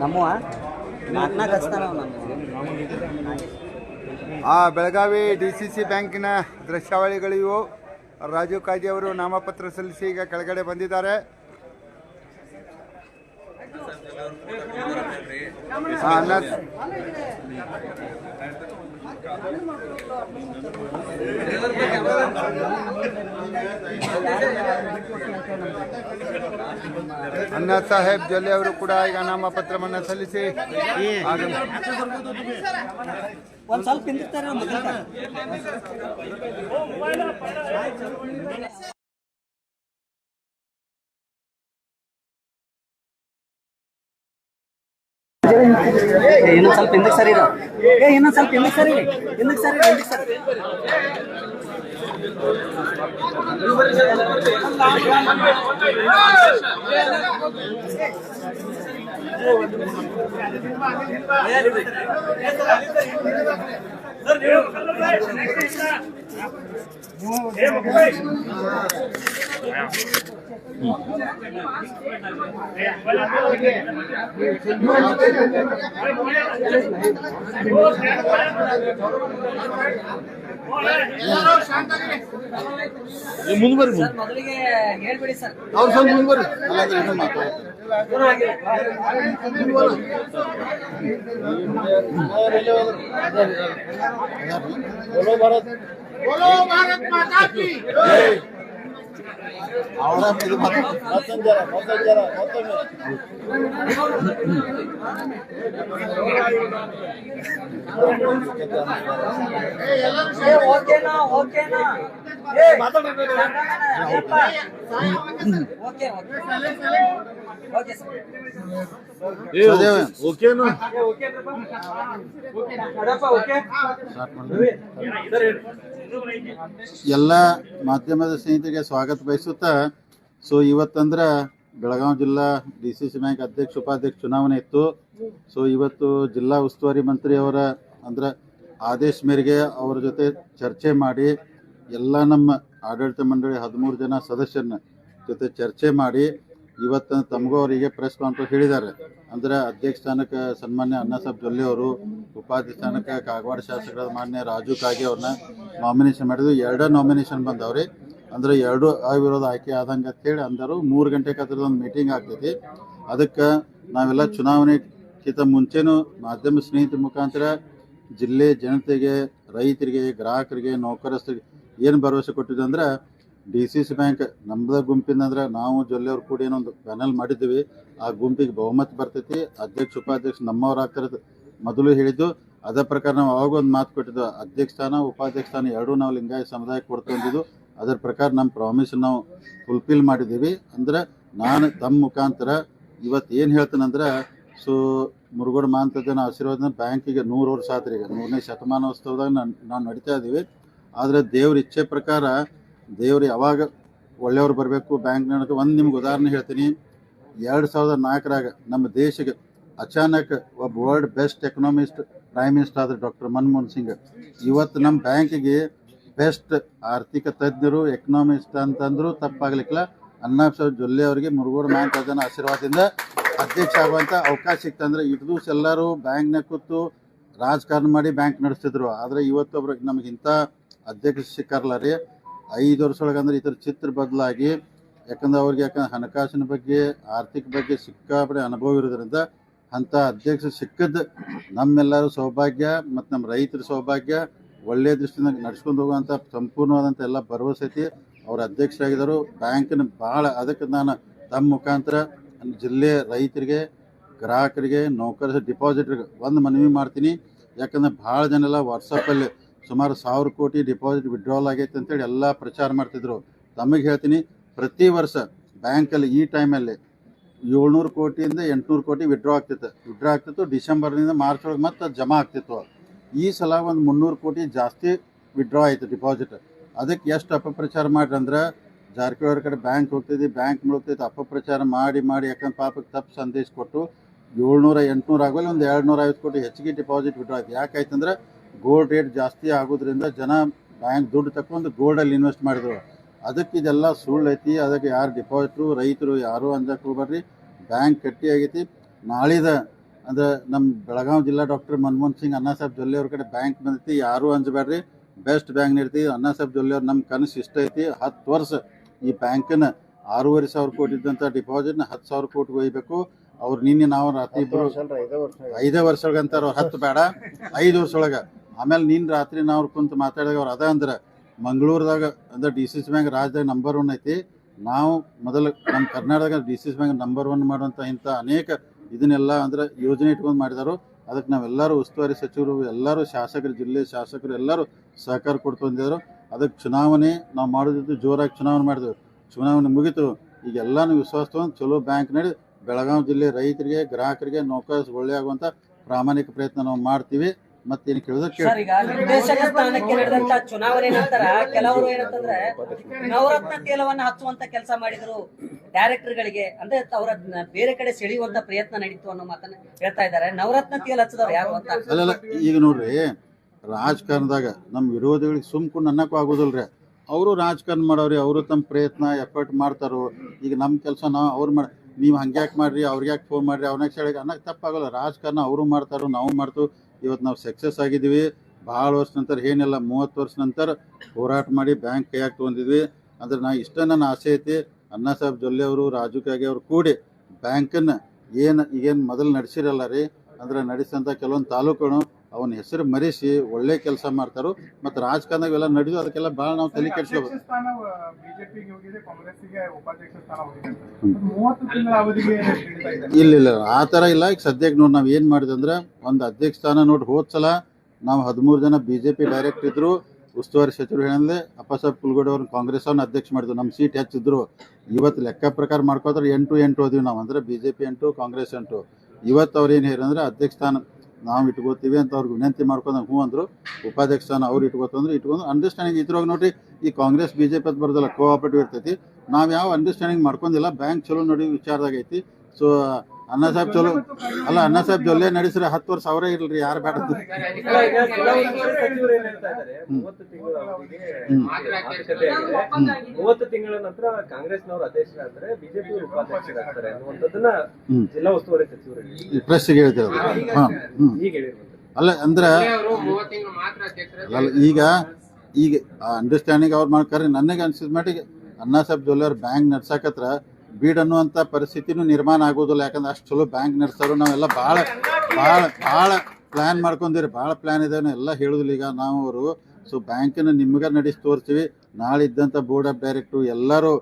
ನಮ್ಮವ ಆ Belagavi D C C ಬ್ಯಾಂಕಿನ ದೃಶ್ಯಾವಳಿಗಳಿವು ರಾಜೀವ್ ಕಾಜಿ ಅವರು ನಾಮಪತ್ರ ಸಲ್ಲಿಸಿ ಈಗ ಕೆಳಗಡೆ ಬಂದಿದ್ದಾರೆ. ಆ, ಅನ್ನ ಅಣ್ಣಾ ಸಾಹೇಬ್ ಜೊಲ್ಲೆ ಅವರು ಕೂಡ ಈಗ ನಾಮಪತ್ರವನ್ನು ಸಲ್ಲಿಸಿ ಒಂದು ಸ್ವಲ್ಪ ಇನ್ನೊಂದ್ ಸ್ವಲ್ಪ ಹಿಂದಕ್ಕೆ ಸರಿ ಇರೋ. ಏ ಇನ್ನೊಂದು ಸ್ವಲ್ಪ ಹಿಂದಕ್ಕೆ ಸರಿ ಹಿಂದಕ್ಕೆ ಸರಿ ಹಿಂದಕ್ಕೆ ಸರಿ ಸರ್ ಮೊದಲಿಗೆ ಹೇಳ್ಬಿಡಿ ಸರ್ বলো ভারত। বলো ভারত মাতা কি? আমরা মেরে মাথা মতন যারা মতন যারা মতন এ ওকে না ওকে না। এ মাথা মেরে ওকে ওকে। Okay sir. ಓಕೆನು? ಎಲ್ಲ ಮಾಧ್ಯಮದ ಸ್ನೇಹಿತರಿಗೆ ಸ್ವಾಗತ ಬಯಸುತ್ತಾ ಸೊ ಇವತ್ತಂದ್ರೆ ಬೆಳಗಾವಿ ಜಿಲ್ಲಾ ಡಿ ಸಿ ಸಿ ಬ್ಯಾಂಕ್ ಅಧ್ಯಕ್ಷ ಉಪಾಧ್ಯಕ್ಷ ಚುನಾವಣೆ ಇತ್ತು. ಸೊ ಇವತ್ತು ಜಿಲ್ಲಾ ಉಸ್ತುವಾರಿ ಮಂತ್ರಿ ಅವರ ಅಂದ್ರೆ ಆದೇಶ ಮೇರೆಗೆ ಅವರ ಜೊತೆ ಚರ್ಚೆ ಮಾಡಿ ಎಲ್ಲ ನಮ್ಮ ಆಡಳಿತ ಮಂಡಳಿ ಹದಿಮೂರು ಜನ ಸದಸ್ಯರನ್ನ ಜೊತೆ ಚರ್ಚೆ ಮಾಡಿ ಇವತ್ತು ತಮಗೂ ಅವರಿಗೆ ಪ್ರೆಸ್ ಕಾನ್ಫರೆನ್ಸ್ ಹೇಳಿದ್ದಾರೆ. ಅಂದ್ರೆ ಅಧ್ಯಕ್ಷ ಸ್ಥಾನಕ್ಕೆ ಸನ್ಮಾನ್ಯ ಅಣ್ಣಾಸಾಬ್ ಜೊಲ್ಲೆ ಅವರು, ಉಪಾಧ್ಯಕ್ಷ ಸ್ಥಾನಕ್ಕೆ ಕಾಗವಾಡ ಶಾಸಕರಾದ ಮಾನ್ಯ ರಾಜು ಕಾಗೆ ಅವ್ರನ್ನ ನಾಮಿನೇಷನ್ ಮಾಡಿದ್ರು. ಎರಡೇ ನಾಮಿನೇಷನ್ ಬಂದವ್ರಿ. ಅಂದ್ರೆ ಎರಡು ಅವಿರೋಧ ಆಯ್ಕೆ ಆದಂಗೆ ಅಂತೇಳಿ ಅಂದರು. ಮೂರು ಗಂಟೆಗೆ ಒಂದು ಮೀಟಿಂಗ್ ಆಗ್ತೈತಿ. ಅದಕ್ಕೆ ನಾವೆಲ್ಲ ಚುನಾವಣೆಗಿಂತ ಮುಂಚೆನೂ ಮಾಧ್ಯಮ ಸ್ನೇಹಿತರ ಮುಖಾಂತರ ಜಿಲ್ಲೆ ಜನತೆಗೆ, ರೈತರಿಗೆ, ಗ್ರಾಹಕರಿಗೆ, ನೌಕರಸ್ಥರಿಗೆ ಏನು ಭರವಸೆ ಕೊಟ್ಟಿದ್ವಿ ಅಂದ್ರೆ ಡಿ ಸಿ ಸಿ ಬ್ಯಾಂಕ್ ನಮ್ಮದ ಗುಂಪಿನಂದ್ರೆ ನಾವು ಜೊಲ್ಲೆಯವ್ರು ಕೂಡ ಏನೊಂದು ಪ್ಯಾನಲ್ ಮಾಡಿದ್ದೀವಿ ಆ ಗುಂಪಿಗೆ ಬಹುಮತ ಬರ್ತೈತಿ. ಅಧ್ಯಕ್ಷ, ಉಪಾಧ್ಯಕ್ಷ ನಮ್ಮವ್ರು ಆಗ್ತಿರೋದು ಮೊದಲು ಹೇಳಿದ್ದು. ಅದರ ಪ್ರಕಾರ ನಾವು ಅವಾಗ ಒಂದು ಮಾತು ಕೊಟ್ಟಿದ್ದು. ಅಧ್ಯಕ್ಷ ಸ್ಥಾನ, ಉಪಾಧ್ಯಕ್ಷ ಸ್ಥಾನ ಎರಡೂ ನಾವು ಲಿಂಗಾಯತ ಸಮುದಾಯಕ್ಕೆ ಕೊಡ್ತಂದಿದ್ದು ಅದರ ಪ್ರಕಾರ ನಮ್ಮ ಪ್ರಾಮಿಸ್ ನಾವು ಫುಲ್ಫಿಲ್ ಮಾಡಿದ್ದೀವಿ. ಅಂದ್ರೆ ನಾನು ತಮ್ಮ ಮುಖಾಂತರ ಇವತ್ತು ಏನು ಹೇಳ್ತೇನೆಂದ್ರೆ ಸೊ ಮುರುಗೋಡು ಮಾಂತದನ ಆಶೀರ್ವಾದ ಬ್ಯಾಂಕಿಗೆ ನೂರು ವರ್ಷ ಆದ್ರೆ ಈಗ ನೂರನೇ ಶತಮಾನೋತ್ಸವದಾಗ ನಾನು ನಾವು ನಡೀತಾ ಇದ್ದೀವಿ. ಆದರೆ ದೇವ್ರ ಇಚ್ಛೆ ಪ್ರಕಾರ ದೇವ್ರು ಯಾವಾಗ ಒಳ್ಳೆಯವ್ರು ಬರಬೇಕು ಬ್ಯಾಂಕ್ನೊಳಗೆ ಒಂದು ನಿಮ್ಗೆ ಉದಾಹರಣೆ ಹೇಳ್ತೀನಿ. ಎರಡು ಸಾವಿರದ ನಾಲ್ಕರಾಗ ನಮ್ಮ ದೇಶಕ್ಕೆ ಅಚಾನಕ್ ಒಬ್ಬ world best economist prime minister ಆದರೆ ಡಾಕ್ಟರ್ ಮನಮೋಹನ್ ಸಿಂಗ್. ಇವತ್ತು ನಮ್ಮ ಬ್ಯಾಂಕಿಗೆ ಬೆಸ್ಟ್ ಆರ್ಥಿಕ ತಜ್ಞರು ಎಕನಾಮಿಸ್ಟ್ ಅಂತಂದರೂ ತಪ್ಪಾಗಲಿಕ್ಕಿಲ್ಲ. ಸಾಹೇಬ್ ಜೊಲ್ಲೆ ಅವರಿಗೆ ಮುರುಗೋಡು ಬ್ಯಾಂಕ್ ಅದನ್ನ ಆಶೀರ್ವಾದದಿಂದ ಅಧ್ಯಕ್ಷ ಆಗುವಂಥ ಅವಕಾಶ ಸಿಕ್ತಂದ್ರೆ ಇಟ್ಟು ದಿವಸ ಎಲ್ಲರೂ ಬ್ಯಾಂಕ್ನಾಗ ಕೂತು ರಾಜಕಾರಣ ಮಾಡಿ ಬ್ಯಾಂಕ್ ನಡೆಸ್ತಿದ್ರು. ಆದರೆ ಇವತ್ತೊಬ್ರು ನಮಗಿಂತ ಅಧ್ಯಕ್ಷ ಸಿಕ್ಕಾರಲ್ಲ ರೀ ಐದು ವರ್ಷ ಅಂದ್ರೆ ಥರ ಚಿತ್ರ ಬದಲಾಗಿ, ಯಾಕಂದ್ರೆ ಅವ್ರಿಗೆ ಯಾಕಂದ್ರೆ ಹಣಕಾಸಿನ ಬಗ್ಗೆ, ಆರ್ಥಿಕ ಬಗ್ಗೆ ಸಿಕ್ಕಾಪಡೆ ಅನುಭವ ಇರೋದ್ರಿಂದ ಅಂಥ ಅಧ್ಯಕ್ಷ ಸಿಕ್ಕದ್ದು ನಮ್ಮೆಲ್ಲರ ಸೌಭಾಗ್ಯ ಮತ್ತು ನಮ್ಮ ರೈತರ ಸೌಭಾಗ್ಯ ಒಳ್ಳೆಯ ದೃಷ್ಟಿಯಿಂದ ನಡ್ಸ್ಕೊಂಡು ಹೋಗುವಂಥ ಸಂಪೂರ್ಣವಾದಂಥ ಎಲ್ಲ ಭರವಸೆ ಐತಿ. ಅವ್ರ ಅಧ್ಯಕ್ಷರಾಗಿದ್ದರು. ಬ್ಯಾಂಕಿನ ಭಾಳ ಅದಕ್ಕೆ ನಾನು ತಮ್ಮ ಮುಖಾಂತರ ಜಿಲ್ಲೆ ರೈತರಿಗೆ, ಗ್ರಾಹಕರಿಗೆ ನೌಕರ ಡಿಪಾಸಿಟ್ರಿಗೆ ಒಂದು ಮನವಿ ಮಾಡ್ತೀನಿ. ಯಾಕಂದ್ರೆ ಭಾಳ ಜನ ಎಲ್ಲ ವಾಟ್ಸಪ್ಪಲ್ಲಿ ಸುಮಾರು ಸಾವಿರ ಕೋಟಿ ಡಿಪಾಸಿಟ್ ವಿಡ್ರಾಲ್ ಆಗೈತೆ ಅಂತೇಳಿ ಎಲ್ಲ ಪ್ರಚಾರ ಮಾಡ್ತಿದ್ರು. ತಮಗೆ ಹೇಳ್ತೀನಿ, ಪ್ರತಿ ವರ್ಷ ಬ್ಯಾಂಕಲ್ಲಿ ಈ ಟೈಮಲ್ಲಿ ಏಳ್ನೂರು ಕೋಟಿಯಿಂದ ಎಂಟುನೂರು ಕೋಟಿ ವಿಡ್ರಾ ಆಗ್ತಿತ್ತು. ವಿಡ್ರಾ ಆಗ್ತಿತ್ತು ಡಿಸೆಂಬರ್ನಿಂದ ಮಾರ್ಚ್ ಒಳಗೆ ಮತ್ತೆ ಜಮಾ ಆಗ್ತಿತ್ತು. ಈ ಸಲ ಒಂದು ಮುನ್ನೂರು ಕೋಟಿ ಜಾಸ್ತಿ ವಿಡ್ರಾ ಆಯಿತು ಡಿಪಾಸಿಟ್ ಅದಕ್ಕೆ ಎಷ್ಟು ಅಪಪ್ರಚಾರ ಮಾಡ್ರಿ ಅಂದ್ರೆ, ಜಾರಕಿಹೊಳಿ ಕಡೆ ಬ್ಯಾಂಕ್ ಹೋಗ್ತಿದ್ವಿ ಬ್ಯಾಂಕ್ ಮುಳುಗ್ತೈತೆ ಅಪಪ್ರಚಾರ ಮಾಡಿ ಮಾಡಿ ಯಾಕಂದ್ರೆ ಪಾಪಕ್ಕೆ ತಪ್ಪು ಸಂದೇಶ ಕೊಟ್ಟು ಏಳ್ನೂರ ಎಂಟುನೂರು ಆಗೋಲ್ಲ ಒಂದು ಎರಡು ನೂರ ಐವತ್ತು ಕೋಟಿ ಹೆಚ್ಚಿಗೆ ಡಿಪಾಸಿಟ್ ವಿಡ್ರಾ ಆಯ್ತು. ಯಾಕಾಯ್ತಂದ್ರೆ ಗೋಲ್ಡ್ ರೇಟ್ ಜಾಸ್ತಿ ಆಗೋದ್ರಿಂದ ಜನ ಬ್ಯಾಂಕ್ ದುಡ್ಡು ತಕೊಂಡು ಗೋಲ್ಡಲ್ಲಿ ಇನ್ವೆಸ್ಟ್ ಮಾಡಿದ್ರು. ಅದಕ್ಕೆ ಇದೆಲ್ಲ ಸುಳ್ಳು ಐತಿ. ಅದಕ್ಕೆ ಯಾರು ಡಿಪಾಸಿಟ್ರು ರೈತರು ಯಾರು ಅಂಜಕ್ಕೆ ಹೋಗ್ಬೇಡ್ರಿ ಬ್ಯಾಂಕ್ ಕಟ್ಟಿ ಆಗೈತಿ. ನಾಳಿದ ಅಂದ್ರೆ ನಮ್ಮ ಬೆಳಗಾವಿ ಜಿಲ್ಲಾ ಡಾಕ್ಟರ್ ಮನಮೋಹನ್ ಸಿಂಗ್ ಅಣ್ಣಾ ಸಾಹೇಬ್ ಜೊಲ್ಲೆ ಅವ್ರ ಕಡೆ ಬ್ಯಾಂಕ್ ಬಂದೈತಿ. ಯಾರು ಅಂಜಬೇಡ್ರಿ ಬೆಸ್ಟ್ ಬ್ಯಾಂಕ್ ನೀಡ್ತಿ. ಅಣ್ಣಾ ಸಾಹೇಬ್ ಜೊಲ್ಲೆ ಅವ್ರು ನಮ್ಮ ಕನಸು ಇಷ್ಟ ಐತಿ. ಹತ್ತು ವರ್ಷ ಈ ಬ್ಯಾಂಕನ್ನ ಆರೂವರೆ ಸಾವಿರ ಕೋಟಿ ಇದ್ದಂಥ ಡಿಪಾಸಿಟ್ನ ಹತ್ತು ಸಾವಿರ ಕೋಟಿ ಒಯ್ಬೇಕು. ಅವ್ರು ನಿನ್ನೆ ನಾವು ರಾತ್ರಿ ಇಬ್ಬರು ಐದೇ ವರ್ಷ. ಅಂತಾರ ಅವ್ರು. ಹತ್ತು ಬೇಡ. ಐದು ವರ್ಷ ಒಳಗೆ. ಆಮೇಲೆ ನೀನು ರಾತ್ರಿ ನಾವು ಕುಂತು ಮಾತಾಡಿದಾಗ ಅವ್ರು ಅದ ಅಂದ್ರೆ ಮಂಗಳೂರದಾಗ, ಅಂದ್ರೆ ಡಿ ಸಿ ಸಿ ಬ್ಯಾಂಕ್ ರಾಜ್ಯದಾಗ ನಂಬರ್ ಒನ್ ಐತಿ. ನಾವು ಮೊದಲು ನಮ್ಮ Karnataka D C C bank number one ಮಾಡುವಂಥ ಇಂಥ ಅನೇಕ ಇದನ್ನೆಲ್ಲ ಅಂದ್ರೆ ಯೋಜನೆ ಇಟ್ಕೊಂಡು ಮಾಡಿದಾರು. ಅದಕ್ಕೆ ನಾವೆಲ್ಲರೂ ಉಸ್ತುವಾರಿ ಸಚಿವರು, ಎಲ್ಲರೂ ಶಾಸಕರು, ಜಿಲ್ಲೆ ಶಾಸಕರು, ಎಲ್ಲರೂ ಸಹಕಾರ ಅಂದಿದ್ರು ಅದಕ್ಕೆ ಚುನಾವಣೆ ನಾವು ಮಾಡೋದಿದ್ದು ಜೋರಾಗಿ ಚುನಾವಣೆ ಮಾಡಿದೆವು. ಚುನಾವಣೆ ಮುಗಿತು. ಈಗ ಎಲ್ಲಾನು ವಿಶ್ವಾಸ ತಗೊಂಡು ಚಲೋ ಬ್ಯಾಂಕ್ ನಡಿ, ಬೆಳಗಾವಿ ಜಿಲ್ಲೆ ರೈತರಿಗೆ, ಗ್ರಾಹಕರಿಗೆ ನೌಕರ ಒಳ್ಳೆ ಆಗುವಂಥ ಪ್ರಾಮಾಣಿಕ ಪ್ರಯತ್ನ ನಾವು ಮಾಡ್ತೀವಿ. ಮತ್ತೇನು ಕೇಳಿದ್ರೆ ಕೇಳಿ ಸರ್ ಈಗ ನಿರ್ದೇಶಕ ಸ್ಥಾನಕ್ಕೆ ನಡೆದಂತ ಚುನಾವಣೆ ನಂತರ ಕೆಲವರು ಏನಂತಂದ್ರೆ ನವರತ್ನ ತೇಲವನ್ನ ಹಚ್ಚುವಂತ ಕೆಲಸ ಮಾಡಿದ್ರು ಡೈರೆಕ್ಟರ್ ಗಳಿಗೆ ಅಂದ್ರೆ ಅವರ ಬೇರೆ ಕಡೆ ಸೆಳೆಯುವಂತ ಪ್ರಯತ್ನ ನಡೀತು ಅನ್ನೋ ಮಾತನ್ನ ಹೇಳ್ತಾ ಇದ್ದಾರೆ. ನವರತ್ನ ತೇಲ್ ಹಚ್ಚದವ್ರು ಯಾರು ಅಂತ? ಅಲ್ಲ ಈಗ ನೋಡ್ರಿ ರಾಜಕಾರಣದಾಗ ನಮ್ಮ ವಿರೋಧಿಗಳಿಗೆ ಸುಮ್ಕೊಂಡು ಅನ್ನಕ್ಕೂ ಆಗೋದಿಲ್ರಿ. ಅವರು ರಾಜಕಾರಣ ಮಾಡೋರಿ ಅವರು ತಮ್ಮ ಪ್ರಯತ್ನ ಎಫರ್ಟ್ ಮಾಡ್ತಾರೋ ಈಗ ನಮ್ಮ ಕೆಲಸ ನಾವು ಅವ್ರು ಮಾಡಿ ನೀವು ಹಂಗ್ಯಾಕೆ ಮಾಡ್ರಿ ಅವ್ರಿಗೆ ಯಾಕೆ ಫೋನ್ ಮಾಡ್ರಿ ಅವ್ರನ್ನ ಹೇಳಿ ಅನ್ನಕ್ಕೆ ತಪ್ಪಾಗಲ್ಲ. ರಾಜಕಾರಣ ಅವರು ಮಾಡ್ತಾರೋ ನಾವು ಮಾಡ್ತೀವಿ. ಇವತ್ತು ನಾವು ಸಕ್ಸಸ್ ಆಗಿದ್ದೀವಿ. ಭಾಳ ವರ್ಷ ನಂತರ, ಏನಿಲ್ಲ, ಮೂವತ್ತು ವರ್ಷ ನಂತರ ಹೋರಾಟ ಮಾಡಿ ಬ್ಯಾಂಕ್ ಕೈಯಾಗ ತೊಗೊಂಡಿದ್ವಿ. ಅಂದ್ರೆ ನಾ ಇಷ್ಟ ನನ್ನ ಆಸೆ ಐತಿ. ಅಣ್ಣಾ ಸಾಹೇಬ್ ಜೊಲ್ಲೆ ಅವರು, ರಾಜು ಕಾಗೆ ಅವರು ಕೂಡಿ ಬ್ಯಾಂಕನ್ನು ಏನು, ಈಗೇನು ಮೊದಲು ನಡೆಸಿರಲ್ಲ ರೀ? ಅಂದ್ರೆ ನಡೆಸಿದಂಥ ಕೆಲವೊಂದು ತಾಲೂಕುಗಳು ಅವನ ಹೆಸರು ಮರೆಸಿ ಒಳ್ಳೆ ಕೆಲಸ ಮಾಡ್ತಾರೋ. ಮತ್ತು ರಾಜಕಾರಣದಾಗ ಎಲ್ಲ ನಡೆದು ಅದಕ್ಕೆಲ್ಲ ಭಾಳ ನಾವು ತಲೆ ಕೆಡಿಸ್ಕೋಬೇಕು ಇದ್ದಾರೆ? ಇಲ್ಲ ಇಲ್ಲ ಆ ಥರ ಇಲ್ಲ. ಈಗ ಸದ್ಯಕ್ಕೆ ನೋಡಿ ನಾವು ಏನು ಮಾಡಿದ್ವಿ ಅಂದ್ರೆ ಒಂದು ಅಧ್ಯಕ್ಷ ಸ್ಥಾನ ನೋಡಿ ಹೋದ ಸಲ ನಾವು ಹದಿಮೂರು ಜನ ಬಿ ಜೆ ಪಿ ಡೈರೆಕ್ಟ್ ಇದ್ರು. ಉಸ್ತುವಾರಿ ಸಚಿವರು ಹೇಳಿದ್ರೆ ಅಪ್ಪಸಾಬ್ ಕುಲ್ಗೋಡೆ ಅವ್ರನ್ನ ಕಾಂಗ್ರೆಸ್ ಅವ್ರನ್ನ ಅಧ್ಯಕ್ಷ ಮಾಡಿದ್ರು. ನಮ್ಮ ಸೀಟ್ ಹೆಚ್ಚಿದ್ರು. ಇವತ್ತು ಲೆಕ್ಕ ಪ್ರಕಾರ ಮಾಡ್ಕೋತಾರೆ ಎಂಟು ಎಂಟು ಓದಿವಿ ನಾವು. ಅಂದ್ರೆ ಬಿ ಜೆ ಪಿ ಎಂಟು ಕಾಂಗ್ರೆಸ್ ಎಂಟು ಇವತ್ತು ಅವ್ರು ಏನು ಹೇಳಿದ್ರೆ ಅಧ್ಯಕ್ಷ ಸ್ಥಾನ ನಾವು ಇಟ್ಕೋತೀವಿ ಅಂತ ಅವ್ರಿಗೆ ವಿನಂತಿ ಮಾಡ್ಕೊಂಡು ಹ್ಞೂ ಅಂದರು. ಉಪಾಧ್ಯಕ್ಷನ ಅವ್ರು ಇಟ್ಕೋತಂದ್ರೆ. ಇಟ್ಕೊಂಡು ಅಂಡರ್ಸ್ಟ್ಯಾಂಡಿಂಗ್ ಇದ್ರೊಳಗೆ ನೋಡ್ರಿ, ಈ ಕಾಂಗ್ರೆಸ್ ಬಿ ಜೆ ಪಿ ಅದು ಬರೋದಲ್ಲ ಕೋಆಪರೇಟಿವ್ ಇರ್ತೈತಿ. ನಾವು ಯಾವ ಅಂಡರ್ಸ್ಟ್ಯಾಂಡಿಂಗ್ ಮಾಡ್ಕೊಂಡಿಲ್ಲ ಬ್ಯಾಂಕ್ ಚಲೋ ನೋಡಿ ವಿಚಾರದಾಗ ಐತಿ. ಸೊ ಅಣ್ಣ ಸಾಹೇಬ್ ಚಲೋ ಅಲ್ಲ ಅಣ್ಣ ಸಾಹೇಬ್ ಜೊಲ್ಲೆ ನಡೆಸಿದ್ರೆ ಹತ್ತು ವರ್ಷ ಅವರೇ ಇಲ್ರಿ ಯಾರು ಬೇಡ ಮೂವತ್ತು ತಿಂಗಳ ನಂತರ ಕಾಂಗ್ರೆಸ್ನವರು ಅಧ್ಯಕ್ಷರಾಗ್ತಾರೆ ಬಿಜೆಪಿ ಉಪಾಧ್ಯಕ್ಷರಾಗ್ತಾರೆ ಅನ್ನುವಂಥದ್ದನ್ನ. ಜಿಲ್ಲಾ ಉಸ್ತುವಾರಿ ಸಚಿವರು ಹೇಳಿದ್ರು. ಹೇಳಿರುವಂಥದ್ದು ಅಲ್ಲ ಅಂದ್ರೆ ಈಗ ಈಗ ಅಂಡರ್ಸ್ಟ್ಯಾಂಡಿಂಗ್ ಅವ್ರು ಮಾಡ್ತಾರೆ ನನಗೆ ಅನ್ಸಿದ ಮಟ್ಟಿಗೆ ಅಣ್ಣಾ ಸಾಹೇಬ್ ಜೊಲ್ಲೆ ಅವ್ರು ಬ್ಯಾಂಕ್ ನಡ್ಸಕತ್ರ ಬೀಡ್ ಅನ್ನುವಂಥ ಪರಿಸ್ಥಿತಿನೂ ನಿರ್ಮಾಣ ಆಗೋದಿಲ್ಲ ಯಾಕಂದ್ರೆ ಅಷ್ಟು ಚಲೋ ಬ್ಯಾಂಕ್ ನಡೆಸೋರು ನಾವೆಲ್ಲ ಭಾಳ ಭಾಳ ಭಾಳ ಪ್ಲ್ಯಾನ್ ಮಾಡ್ಕೊಂಡಿರಿ ಭಾಳ ಪ್ಲ್ಯಾನ್ ಇದೆ ಎಲ್ಲ ಹೇಳೋದಿಲ್ಲ. ಈಗ ನಾವು ಅವರು ಸೊ ಬ್ಯಾಂಕನ್ನು ನಿಮಗೆ ನಡೆಸಿ ತೋರಿಸ್ತೀವಿ. ನಾಳೆ ಇದ್ದಂಥ ಬೋರ್ಡ್ ಆಫ್ ಡೈರೆಕ್ಟ್ರು ಎಲ್ಲರೂ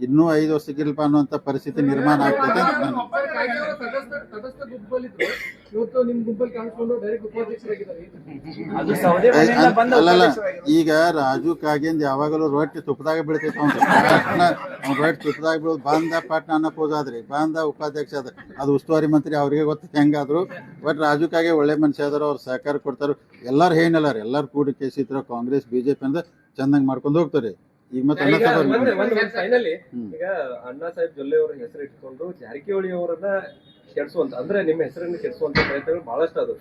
ಇನ್ನೂ ಐದು ವರ್ಷಕ್ಕಿಲ್ಪ ಅನ್ನುವಂಥ ಪರಿಸ್ಥಿತಿ ನಿರ್ಮಾಣ ಆಗ್ತದೆ ಅಲ್ಲಲ್ಲ ಈಗ ರಾಜು ಕಾಗಿಂದ ಯಾವಾಗಲೂ ರೊಟ್ಟಿ ತುಪ್ಪದಾಗ ಬೀಳ್ತೈತೆ ಅವ್ನು ರೊಟ್ಟಿ ತುಪ್ಪದಾಗ ಬೀಳೋದು ಬಾಂಧ ಪಾಟ್ನ ಅನ್ನಕ್ಕೆ ಆದ್ರಿ ಬಾಂಧ ಉಪಾಧ್ಯಕ್ಷ ಅದ ಅದು ಉಸ್ತುವಾರಿ ಮಂತ್ರಿ ಅವ್ರಿಗೆ ಗೊತ್ತು ಹೆಂಗಾದ್ರು ಬಟ್ ರಾಜು ಕಾಗೆ ಒಳ್ಳೆ ಮನುಷ್ಯ ಅದಾರ ಅವ್ರು ಸಹಕಾರ ಕೊಡ್ತಾರ. ಎಲ್ಲಾರು ಏನಿಲ್ಲ ರೀ ಎಲ್ಲಾರು ಕೂಡಿ ಕೇಸಿದ್ರು ಕಾಂಗ್ರೆಸ್ ಬಿಜೆಪಿ ಅಂದ್ರೆ ಚಂದಂಗ್ ಮಾಡ್ಕೊಂಡು ಹೋಗ್ತಾರೆ. ಈಗ ಮತ್ತೆ ಅಣ್ಣ ಈಗ ಸಾಹೇಬ್ ಒಂದ್ ಒಂದ್ ಫೈನಲಿ ಹ್ಮ್. ಈಗ ಅಣ್ಣಾ ಸಾಹೇಬ್ ಜೊಲ್ಲೆ ಅವರ ಹೆಸರು ಇಟ್ಕೊಂಡು ಜಾರಕಿಹೊಳಿ ಅವರನ್ನ ಕೆಡಿಸುವಂತ ಅಂದ್ರೆ ನಿಮ್ಮ ಹೆಸರನ್ನ ಕೆಡಿಸುವಂತ ಪ್ರಯತ್ನಗಳು ಬಹಳಷ್ಟು ಅದು.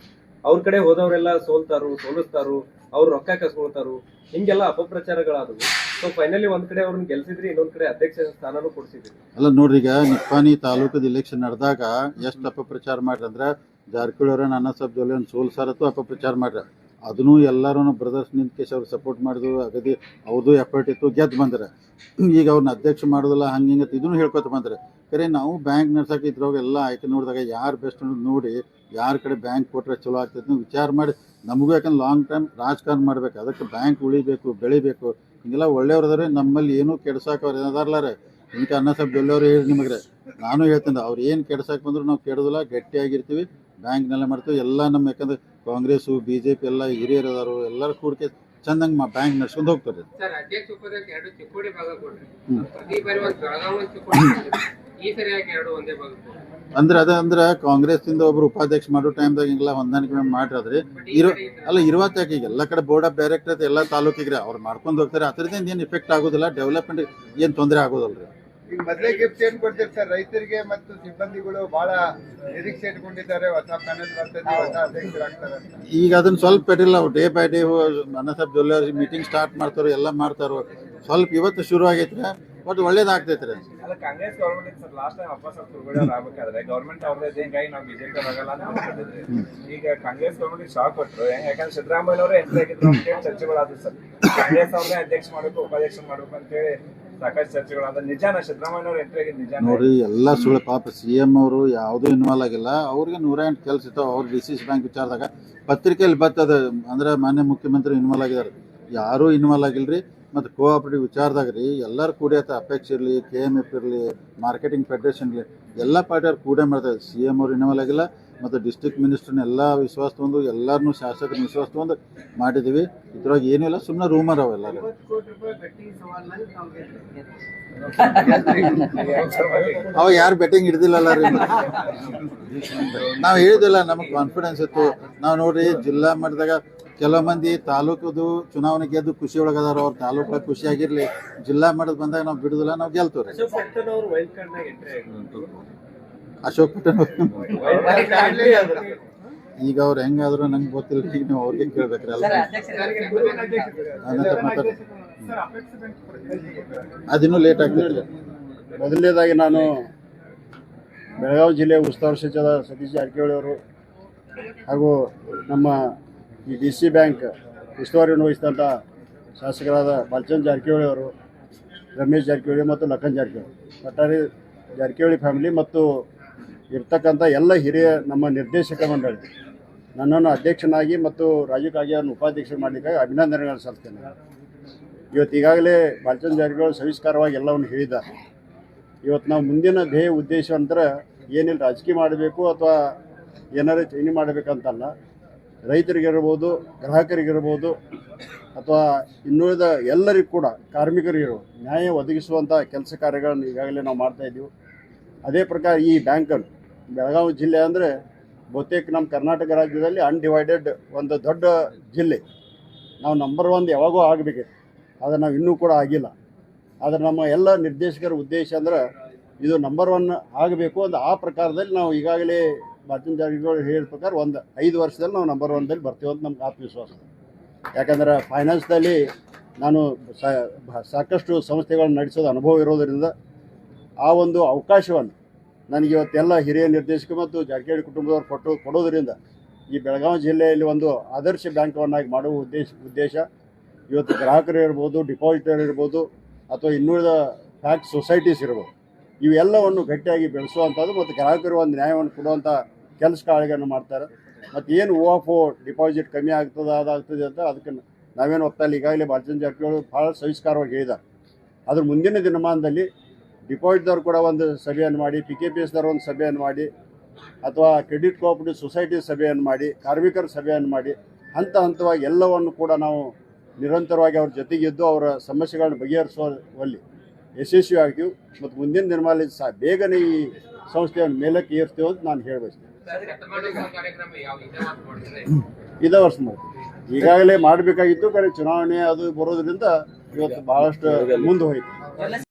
ಅವ್ರ ಕಡೆ ಹೋದವರೆಲ್ಲ ಸೋಲ್ತಾರು ಸೋಲಿಸ್ತಾರು ಅವ್ರು ರೊಕ್ಕ ಕಸ್ಕೊಳ್ತಾರು. ಹಿಂಗೆಲ್ಲ ಅಪಪ್ರಚಾರಗಳಾದವು. ಸೊ ಫೈನಲಿ ಒಂದ್ ಕಡೆ ಅವ್ರನ್ನ ಗೆಲ್ಸಿದ್ರಿ ಇನ್ನೊಂದ್ ಕಡೆ ಅಧ್ಯಕ್ಷ ಸ್ಥಾನನು ಕೊಡ್ಸಿದ್ರಿ. ಅಲ್ಲ ನೋಡ್ರಿ ಈಗ ನಿಪ್ಪಾಣಿ ತಾಲೂಕದ ಇಲೆಕ್ಷನ್ ನಡೆದಾಗ ಎಷ್ಟು ಅಪಪ್ರಚಾರ ಮಾಡ್ರಿ? ಅಂದ್ರೆ ಜಾರಕಿಹೊಳಿ ಅವ್ರ ಅಣ್ಣ ಸಾಹೇಬ್ ಜೊಲ್ಲೆ ಸೋಲ್ಸಾರತ್ತು ಅಪಪ್ರಚಾರ ಮಾಡ್ರಿ. ಅದನ್ನು ಎಲ್ಲರೂ ಬ್ರದರ್ಸ್ ನಿಂತ್ಕೇಶ್ ಅವ್ರು ಸಪೋರ್ಟ್ ಮಾಡಿದ್ರು. ಅಗದಿ ಅವ್ರದ್ದು ಎಫರ್ಟ್ ಇತ್ತು, ಗೆದ್ದು ಬಂದ್ರೆ. ಈಗ ಅವ್ರನ್ನ ಅಧ್ಯಕ್ಷ ಮಾಡೋದಿಲ್ಲ ಹಂಗೆ ಹಿಂಗೆ ಇದನ್ನು ಹೇಳ್ಕೊತ ಬಂದ್ರೆ. ಕರೆ ನಾವು ಬ್ಯಾಂಕ್ ನಡ್ಸಕ್ಕೆ ಇದ್ರೊಳಗೆ ಎಲ್ಲ ಆಯ್ಕೆ ನೋಡಿದಾಗ ಯಾರು ಬೆಸ್ಟ್ ಅನ್ನೋದು ನೋಡಿ, ಯಾರ ಕಡೆ ಬ್ಯಾಂಕ್ ಕೊಟ್ಟರೆ ಚಲೋ ಆಗ್ತೈತೆ ವಿಚಾರ ಮಾಡಿ. ನಮಗೂ ಯಾಕಂದ್ರೆ ಲಾಂಗ್ ಟೈಮ್ ರಾಜಕಾರಣ ಮಾಡ್ಬೇಕು. ಅದಕ್ಕೆ ಬ್ಯಾಂಕ್ ಉಳಿಬೇಕು, ಬೆಳಿಬೇಕು. ಹಿಂಗೆಲ್ಲ ಒಳ್ಳೆಯವ್ರದಾರೆ ನಮ್ಮಲ್ಲಿ ಏನೂ ಕೆಡ್ಸಕ್ಕೆ ಅವ್ರು ಏನಾದಾರ್ಲಾರೆ ಇಂಥ ಅನ್ನ ಸಾಹೇಬ್ ಬೆಳ್ಳವ್ರು ಹೇಳಿ ನಿಮಗೆ. ನಾನು ಹೇಳ್ತೀನಿ, ಅವ್ರು ಏನು ಕೆಡ್ಸಕ್ಕೆ ಬಂದ್ರು ನಾವು ಕೆಡೋದಿಲ್ಲ, ಗಟ್ಟಿಯಾಗಿರ್ತೀವಿ. ಬ್ಯಾಂಕ್ನೆಲ್ಲ ಮಾಡ್ತೀವಿ. ಎಲ್ಲ ನಮ್ಮ ಯಾಕಂದ್ರೆ ಕಾಂಗ್ರೆಸ್ಸು ಬಿ ಜೆ ಪಿ ಎಲ್ಲ ಹಿರಿಯರು ಅದಾರು ಎಲ್ಲರೂ ಕೂಡಿಕೆ ಚಂದಂಗೆ ಮಾ ಬ್ಯಾಂಕ್ ನಡ್ಸ್ಕೊಂಡು ಹೋಗ್ತಾರೆ. ಸರ್ ಅಧ್ಯಕ್ಷ ಉಪಾಧ್ಯಕ್ಷ ಎರಡು ಚಿಕ್ಕೋಡಿ ಭಾಗ ಕೊಡ್ರಿ. ಹ್ಮ್. ಪ್ರತಿ ಬಾರಿ ಒಂದು ಬೆಳಗಾವಿ ಒಂದು ಚಿಕ್ಕೋಡಿ ಈ ಸರಿ ಯಾಕೆ ಎರಡು ಒಂದೇ ಭಾಗ ಕೊಡ್ರಿ? ಅಂದ್ರೆ ಅದ ಅಂದ್ರೆ ಕಾಂಗ್ರೆಸ್ಸಿಂದ ಒಬ್ರು ಉಪಾಧ್ಯಕ್ಷ ಮಾಡೋ ಟೈಮ್ದಾಗ ಹಿಂಗೆಲ್ಲ ಹೊಂದಾಣಿಕೆ ಮಾಡ್ರಿ ಇರೋ ಅಲ್ಲ ಇರುವತ್ತ ಯಾಕೆ ಈಗ? ಎಲ್ಲ ಕಡೆ ಬೋರ್ಡ್ ಆಫ್ ಡೈರೆಕ್ಟರ್ ಎಲ್ಲ ತಾಲೂಕಿಗೆ ಅವ್ರು ಮಾಡ್ಕೊಂಡು ಹೋಗ್ತಾರೆ. ಅದರಿಂದ ಏನು ಇಫೆಕ್ಟ್ ಆಗೋದಿಲ್ಲ. ಡೆವಲಪ್ಮೆಂಟ್ ಏನು ತೊಂದರೆ ಆಗೋದಿಲ್ಲ. ರೀ ಈಗ ಮೊದಲೇ ಗಿಫ್ಟ್ ಏನ್ ಕೊಡ್ತೀರಿ ಸರ್? ರೈತರಿಗೆ ಮತ್ತು ಸಿಬ್ಬಂದಿಗಳು ಬಹಳ ನಿರೀಕ್ಷೆ ಇಟ್ಕೊಂಡಿದ್ದಾರೆ. ಹೊಸ ಪ್ಯಾನೆಲ್ ಬರ್ತದೆ ಹೊಸ ಅಧ್ಯಕ್ಷರಾಗ್ತಾರೆ ಅಂತ. ಈಗ ಅದನ್ನ ಸ್ವಲ್ಪ ಇಟ್ಟಿಲ್ಲ ಡೇ ಬೈ ಡೇ ಮನಸಬ್ ಜೊಲ್ಲೆ ಮೀಟಿಂಗ್ ಸ್ಟಾರ್ಟ್ ಮಾಡ್ತಾರೋ ಎಲ್ಲ ಮಾಡ್ತಾರೋ ಸ್ವಲ್ಪ ಇವತ್ತು ಶುರು ಆಗೈತ್ರಿ ಬಟ್ ಒಳ್ಳೇದಾಗ್ತೈತ್ರಿ. ಅಲ್ಲ Congress government sir. Last time ವಾಪಸ್ ಕುರುಗಡೆ ಅವ್ರು ಆಗ್ಬೇಕಾದ್ರೆ ಗೌರ್ಮೆಂಟ್ ಅವ್ರದ್ದು ಹಿಂಗಾಗಿ ನಾವು ಬಿಜೆಪಿ ಆಗಲ್ಲ ಅಂತ ಅನ್ಕೊಂಡಿದ್ವಿ. ಈಗ ಕಾಂಗ್ರೆಸ್ ಗೌರ್ಮೆಂಟ್ ಶಾಕ್ ಕೊಟ್ಟರು ಯಾಕಂದ್ರೆ ಸಿದ್ದರಾಮಯ್ಯ ಅವರೇ ಎಂಟ್ರಿ ಆಗಿದ್ರು ಅಂತ ಹೇಳಿ ಚರ್ಚೆಗಳಾದ್ರು ಸರ್. ಕಾಂಗ್ರೆಸ್ ಅವ್ರನ್ನೇ ಅಧ್ಯಕ್ಷ ಮಾಡಬೇಕು ಉಪಾಧ್ಯಕ್ಷ ಮಾಡಬೇಕು ಅಂತ ಹೇಳಿ ನಿಜಾನ ನೋಡ್ರಿ ಎಲ್ಲ ಸುಳ್ಳು ಪಾಪ ಸಿ ಎಂ ಅವರು ಯಾವುದೂ ಇನ್ವಾಲ್ವ್ ಆಗಿಲ್ಲ. ಅವ್ರಿಗೆ ನೂರ ಎಂಟು ಕೆಲಸ ಇತ್ತು. ಅವ್ರು ಡಿ ಸಿ ಸಿ ಬ್ಯಾಂಕ್ ವಿಚಾರದಾಗ ಪತ್ರಿಕೆಯಲ್ಲಿ ಬರ್ತದೆ ಅಂದ್ರೆ ಮಾನ್ಯ ಮುಖ್ಯಮಂತ್ರಿ ಇನ್ವಾಲ್ವ್ ಆಗಿದ್ದಾರೆ. ಯಾರೂ ಇನ್ವಾಲ್ವ್ ಆಗಿಲ್ರಿ. ಮತ್ತು ಕೋಆಪರೇಟಿವ್ ವಿಚಾರದಾಗ ರೀ, ಎಲ್ಲರೂ ಕೂಡ ಅಪೇಕ್ಷೆ ಇರಲಿ ಕೆ ಎಂ ಎಫ್ ಇರಲಿ ಮಾರ್ಕೆಟಿಂಗ್ ಫೆಡರೇಷನ್ ಇರಲಿ, ಎಲ್ಲ ಪಾರ್ಟಿಯವ್ರು ಕೂಡೇ ಮಾಡ್ತಾರೆ ಸಿ ಎಂ ಅವ್ರು ಇನ್ವಾಲ್ವ್ ಆಗಿಲ್ಲ. ಮತ್ತು ಡಿಸ್ಟ್ರಿಕ್ಟ್ ಮಿನಿಸ್ಟರ್ನ ಎಲ್ಲ ವಿಶ್ವಾಸ ತೊಗೊಂಡು ಎಲ್ಲರನ್ನೂ ಶಾಸಕರ ವಿಶ್ವಾಸ ತೊಗೊಂಡು ಮಾಡಿದ್ದೀವಿ. ಇದ್ರೊಳಗೆ ಏನಿಲ್ಲ ಸುಮ್ಮನೆ ರೂಮರ್ ಅವೆಲ್ಲ ಅವಾಗ ಯಾರು ಬೆಟ್ಟಿಂಗ್ ಹಿಡ್ದಿಲ್ಲಲ್ಲ ರೀ. ನಾವು ಹೇಳಿದಿಲ್ಲ ನಮಗೆ ಕಾನ್ಫಿಡೆನ್ಸ್ ಇತ್ತು. ನಾವು ನೋಡ್ರಿ ಜಿಲ್ಲಾ ಮಟ್ಟದಾಗ ಕೆಲವು ಮಂದಿ ತಾಲೂಕದು ಚುನಾವಣೆ ಗೆದ್ದು ಖುಷಿ ಒಳಗದಾರ ಅವ್ರ ತಾಲೂಕು ಖುಷಿಯಾಗಿರ್ಲಿ ಜಿಲ್ಲಾ ಮಟ್ಟದ ಬಂದಾಗ ನಾವು ಬಿಡುದಿಲ್ಲ ನಾವು ಗೆಲ್ತೀವ್ರಿ. ಅಶೋಕ್ ಪಟ್ಟಣ ಈಗ ಅವ್ರು ಹೆಂಗಾದ್ರು ನಂಗೆ ಗೊತ್ತಿಲ್ಲ ಈಗ ನೀವು ಅವ್ರಿಗೆ ಕೇಳ್ಬೇಕ್ರಿ. ಅಲ್ಲ ಅದಿನ್ನೂ ಲೇಟ್ ಆಗ್ತಿಲ್ಲ ಮೊದಲನೇದಾಗಿ ನಾನು ಬೆಳಗಾವಿ ಜಿಲ್ಲೆ ಉಸ್ತುವಾರಿ ಸಚಿವ ಸತೀಶ್ ಜಾರಕಿಹೊಳಿ ಅವರು ಹಾಗೂ ನಮ್ಮ ಈ ಡಿ ಸಿ ಬ್ಯಾಂಕ್ ಉಸ್ತುವಾರಿಯನ್ನು ವಹಿಸಿದಂಥ ಶಾಸಕರಾದ ಬಲ್ಚಂದ್ ಜಾರಕಿಹೊಳಿ ಅವರು ರಮೇಶ್ ಜಾರಕಿಹೊಳಿ ಮತ್ತು ಲಖನ್ ಜಾರಕಿಹೊಳಿ. ಒಟ್ಟಾರೆ ಜಾರಕಿಹೊಳಿ ಫ್ಯಾಮಿಲಿ ಮತ್ತು ಇರ್ತಕ್ಕಂಥ ಎಲ್ಲ ಹಿರಿಯ ನಮ್ಮ ನಿರ್ದೇಶಕ ಮಂಡಳಿ. ನನ್ನನ್ನು ಅಧ್ಯಕ್ಷನಾಗಿ ಮತ್ತು ರಾಜೀವ್ ಅವ್ರನ್ನ ಉಪಾಧ್ಯಕ್ಷ ಮಾಡಲಿಕ್ಕಾಗಿ ಅಭಿನಂದನೆಗಳನ್ನು ಸಲ್ತೇನೆ ಇವತ್ತು ಈಗಾಗಲೇ ಬಾಲಚಂದ್ರ ಜಾರಕಿಹೊಳಿ ಸವಿಸ್ಕಾರವಾಗಿ ಎಲ್ಲವನ್ನು ಹೇಳಿದ್ದಾರೆ. ಇವತ್ತು ನಾವು ಮುಂದಿನ ಧ್ಯೇಯ ಉದ್ದೇಶ ಅಂದ್ರೆ ಏನಿಲ್ಲ, ರಾಜಕೀಯ ಮಾಡಬೇಕು ಅಥವಾ ಏನಾರು ಚೈನಿ ಮಾಡಬೇಕಂತಲ್ಲ. ರೈತರಿಗಿರ್ಬೋದು ಗ್ರಾಹಕರಿಗಿರ್ಬೋದು ಅಥವಾ ಇನ್ನುಳಿದ ಎಲ್ಲರಿಗೂ ಕೂಡ ಕಾರ್ಮಿಕರಿಗಿರ್ಬೋದು ನ್ಯಾಯ ಒದಗಿಸುವಂಥ ಕೆಲಸ ಕಾರ್ಯಗಳನ್ನು ಈಗಾಗಲೇ ನಾವು ಮಾಡ್ತಾ ಇದ್ದೀವಿ. ಅದೇ ಪ್ರಕಾರ ಈ ಬ್ಯಾಂಕನ್ನು ಬೆಳಗಾವಿ ಜಿಲ್ಲೆ ಅಂದರೆ ಬಹುತೇಕ ನಮ್ಮ ಕರ್ನಾಟಕ ರಾಜ್ಯದಲ್ಲಿ ಅನ್ಡಿವೈಡೆಡ್ ಒಂದು ದೊಡ್ಡ ಜಿಲ್ಲೆ. ನಾವು ನಂಬರ್ ಒನ್ ಯಾವಾಗೂ ಆಗಬೇಕಿತ್ತು ಆದರೆ ನಾವು ಇನ್ನೂ ಕೂಡ ಆಗಿಲ್ಲ. ಆದರೆ ನಮ್ಮ ಎಲ್ಲ ನಿರ್ದೇಶಕರ ಉದ್ದೇಶ ಅಂದ್ರೆ ಇದು ನಂಬರ್ ಒನ್ ಆಗಬೇಕು ಅಂತ ಆ ಪ್ರಕಾರದಲ್ಲಿ ನಾವು ಈಗಾಗಲೇ ಬಾಚಿನ್ ಜಾರಿಗಳು ಹೇಳಿದ ಪ್ರಕಾರ ಒಂದು ಐದು ವರ್ಷದಲ್ಲಿ ನಾವು ನಂಬರ್ ಒನ್ದಲ್ಲಿ ಬರ್ತೀವಿ ಅಂತ ನಮ್ಗೆ ಆತ್ಮವಿಶ್ವಾಸ. ಯಾಕಂದರೆ ಫೈನಾನ್ಸ್ದಲ್ಲಿ ನಾನು ಸಾಕಷ್ಟು ಸಂಸ್ಥೆಗಳನ್ನು ನಡೆಸೋದು ಅನುಭವ ಇರೋದರಿಂದ ಆ ಒಂದು ಅವಕಾಶವನ್ನು ನನಗೆ ಇವತ್ತೆಲ್ಲ ಹಿರಿಯ ನಿರ್ದೇಶಕ ಮತ್ತು ಜಾರಕಿಹೊಳಿ ಕುಟುಂಬದವರು ಕೊಟ್ಟು ಕೊಡೋದರಿಂದ ಈ ಬೆಳಗಾವಿ ಜಿಲ್ಲೆಯಲ್ಲಿ ಒಂದು ಆದರ್ಶ ಬ್ಯಾಂಕವನ್ನಾಗಿ ಮಾಡುವ ಉದ್ದೇಶ ಉದ್ದೇಶ ಇವತ್ತು ಗ್ರಾಹಕರು ಇರ್ಬೋದು ಡಿಪಾಸಿಟರ್ ಇರ್ಬೋದು, ಅಥವಾ ಇನ್ನುಳಿದ ಫ್ಯಾಕ್ಟ್ ಸೊಸೈಟೀಸ್ ಇರ್ಬೋದು. ಇವೆಲ್ಲವನ್ನು ಗಟ್ಟಿಯಾಗಿ ಬೆಳೆಸುವಂಥದ್ದು ಮತ್ತು ಗ್ರಾಹಕರು ಒಂದು ನ್ಯಾಯವನ್ನು ಕೊಡುವಂಥ ಕೆಲಸ ಕಾರ್ಯಗಳನ್ನು ಮಾಡ್ತಾರೆ. ಮತ್ತು ಏನು ಓ ಆಫ್ ಓ ಡಿಪಾಸಿಟ್ ಕಮ್ಮಿ ಆಗ್ತದೆ, ಅದಾಗ್ತದೆ ಅಂತ ಅದಕ್ಕೆ ನಾವೇನು ಒತ್ತಲ್ಲಿ ಈಗಾಗಲೇ ಬಾಲಚಂದ್ರ ಜಾರಕಿಹೊಳಿ ಭಾಳ ಸವಿಸ್ಕಾರವಾಗಿ ಹೇಳಿದ್ದಾರೆ. ಅದ್ರ ಮುಂದಿನ ದಿನಮಾನದಲ್ಲಿ ಡಿಪಾಸಿಟ್ದವ್ರು ಕೂಡ ಒಂದು ಸಭೆಯನ್ನು ಮಾಡಿ ಪಿ ಕೆ ಪಿ ಎಸ್ದವ್ರು ಒಂದು ಸಭೆಯನ್ನು ಮಾಡಿ ಅಥವಾ ಕ್ರೆಡಿಟ್ ಕೋಆಪರೇಟಿವ್ ಸೊಸೈಟಿ ಸಭೆಯನ್ನು ಮಾಡಿ ಕಾರ್ಮಿಕರ ಸಭೆಯನ್ನು ಮಾಡಿ ಹಂತ ಹಂತವಾಗಿ ಎಲ್ಲವನ್ನು ಕೂಡ ನಾವು ನಿರಂತರವಾಗಿ ಅವ್ರ ಜೊತೆಗಿದ್ದು ಅವರ ಸಮಸ್ಯೆಗಳನ್ನು ಬಗೆಹರಿಸುವಲ್ಲಿ ಯಶಸ್ವಿ ಆಗ್ತೀವಿ ಮತ್ತು ಮುಂದಿನ ದಿನಮಾನದಲ್ಲಿ ಸಹ ಬೇಗನೆ ಈ ಸಂಸ್ಥೆಯನ್ನು ಮೇಲಕ್ಕೆ ಏರ್ತೀವಿ ಅಂತ ನಾನು ಹೇಳಬಯಸ್ತೇನೆ. ಇದೇ ವರ್ಷ ಮಾಡ್ತೀವಿ ಈಗಾಗಲೇ ಮಾಡಬೇಕಾಗಿತ್ತು ಕರೆ ಚುನಾವಣೆ ಅದು ಬರೋದ್ರಿಂದ ಇವತ್ತು ಬಹಳಷ್ಟು ಮುಂದೆ ಹೋಯ್ತು.